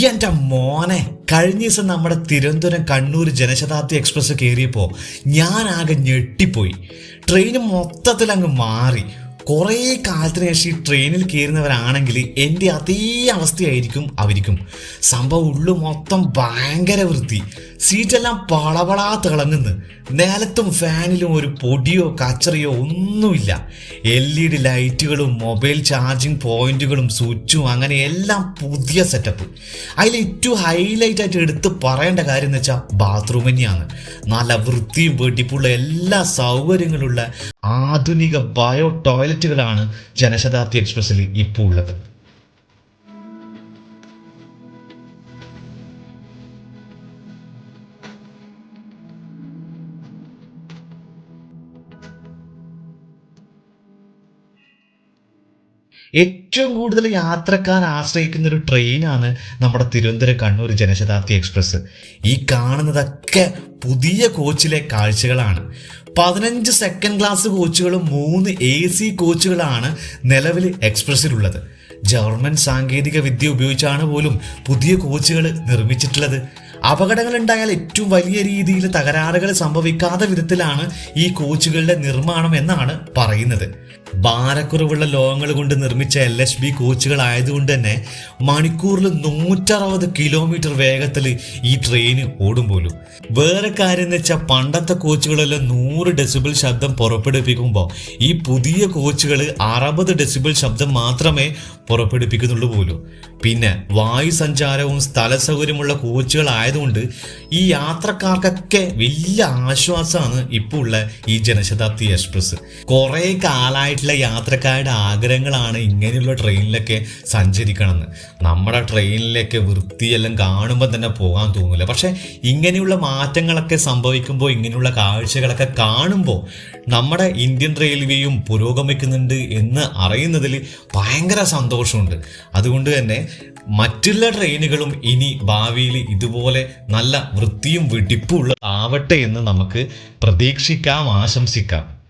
എന്റെ മോനെ കഴിഞ്ഞ ദിവസം നമ്മുടെ തിരുവനന്തപുരം കണ്ണൂർ ജനശതാബ്ദി എക്സ്പ്രസ് കയറിയപ്പോൾ ഞാൻ ആകെ ഞെട്ടിപ്പോയി. ട്രെയിൻ മൊത്തത്തിൽ അങ്ങ് മാറി. കുറേ കാലത്തിന് ശേഷം ഈ ട്രെയിനിൽ കയറുന്നവരാണെങ്കിൽ എന്റെ അതേ അവസ്ഥയായിരിക്കും അവർക്കും സംഭവം ഉള്ളു മൊത്തം ഭയങ്കര വൃത്തി. സീറ്റെല്ലാം പളപളാ തിളങ്ങുന്നു നിലത്തും ഫാനിലും ഒരു പൊടിയോ കച്ചറിയോ ഒന്നുമില്ല. എൽ ഇ ഡി ലൈറ്റുകളും മൊബൈൽ ചാർജിങ് പോയിന്റുകളും സ്വിച്ചും അങ്ങനെ എല്ലാം പുതിയ സെറ്റപ്പ്. അതിൽ ഏറ്റവും ഹൈലൈറ്റ് ആയിട്ട് എടുത്ത് പറയേണ്ട കാര്യം എന്ന് വെച്ചാൽ ബാത്റൂം തന്നെയാണ്. നല്ല വൃത്തിയും വെടിപ്പുള്ള എല്ലാ സൗകര്യങ്ങളുള്ള ആധുനിക ബയോ ടോയ്ലറ്റുകളാണ് ജനശതാബ്ദി എക്സ്പ്രസ്സിൽ ഇപ്പോൾ ഉള്ളത്. ഏറ്റവും കൂടുതൽ യാത്രക്കാർ ആശ്രയിക്കുന്ന ഒരു ട്രെയിനാണ് നമ്മുടെ തിരുവനന്തപുരം കണ്ണൂർ ജനശതാബ്ദി എക്സ്പ്രസ് ഈ കാണുന്നതൊക്കെ പുതിയ കോച്ചിലെ കാഴ്ചകളാണ്. പതിനഞ്ച് സെക്കൻഡ് ക്ലാസ് കോച്ചുകളും മൂന്ന് എ സി കോച്ചുകളാണ് നിലവിൽ എക്സ്പ്രസ്സിലുള്ളത് ജർമ്മൻ സാങ്കേതിക വിദ്യ ഉപയോഗിച്ചാണ് പോലും പുതിയ കോച്ചുകൾ നിർമ്മിച്ചിട്ടുള്ളത്. അപകടങ്ങൾ ഉണ്ടായാൽ ഏറ്റവും വലിയ രീതിയിൽ തകരാറുകൾ സംഭവിക്കാത്ത വിധത്തിലാണ് ഈ കോച്ചുകളുടെ നിർമ്മാണം എന്നാണ് പറയുന്നത്. ഭാരക്കുറവുള്ള ലോഹങ്ങൾ കൊണ്ട് നിർമ്മിച്ച എൽ എസ് ബി കോച്ചുകൾ ആയതുകൊണ്ട് തന്നെ മണിക്കൂറിൽ നൂറ്ററുപത് കിലോമീറ്റർ വേഗത്തിൽ ഈ ട്രെയിൻ ഓടും പോലും. വേറെ കാര്യം എന്ന് വെച്ചാൽ പണ്ടത്തെ കോച്ചുകളെല്ലാം നൂറ് ഡെസിബിൾ ശബ്ദം പുറപ്പെടുപ്പിക്കുമ്പോൾ ഈ പുതിയ കോച്ചുകൾ അറുപത് ഡെസിബിൾ ശബ്ദം മാത്രമേ പുറപ്പെടുപ്പിക്കുന്നുള്ളൂ പോലും. പിന്നെ വായു സഞ്ചാരവും സ്ഥല സൗകര്യമുള്ള കോച്ചുകൾ ആയതുകൊണ്ട് ഈ യാത്രക്കാർക്കൊക്കെ വലിയ ആശ്വാസമാണ് ഇപ്പോൾ ഉള്ള ഈ ജനശതാബ്ദി എക്സ്പ്രസ്. കുറേ കാലമായിട്ടുള്ള യാത്രക്കാരുടെ ആഗ്രഹങ്ങളാണ് ഇങ്ങനെയുള്ള ട്രെയിനിലൊക്കെ സഞ്ചരിക്കണമെന്ന് നമ്മുടെ ട്രെയിനിലൊക്കെ വൃത്തിയെല്ലാം കാണുമ്പോൾ തന്നെ പോകാൻ തോന്നില്ല പക്ഷേ ഇങ്ങനെയുള്ള മാറ്റങ്ങളൊക്കെ സംഭവിക്കുമ്പോൾ ഇങ്ങനെയുള്ള കാഴ്ചകളൊക്കെ കാണുമ്പോൾ നമ്മുടെ ഇന്ത്യൻ റെയിൽവേയും പുരോഗമിക്കുന്നുണ്ട് എന്ന് അറിയുന്നതിൽ ഭയങ്കര സന്തോഷമുണ്ട്. അതുകൊണ്ട് തന്നെ മറ്റുള്ള ട്രെയിനുകളും ഇനി ഭാവിയിൽ ഇതുപോലെ നല്ല വൃത്തിയും വെടിപ്പും ഉള്ള ആവട്ടെ എന്ന് നമുക്ക് പ്രതീക്ഷിക്കാം ആശംസിക്കാം.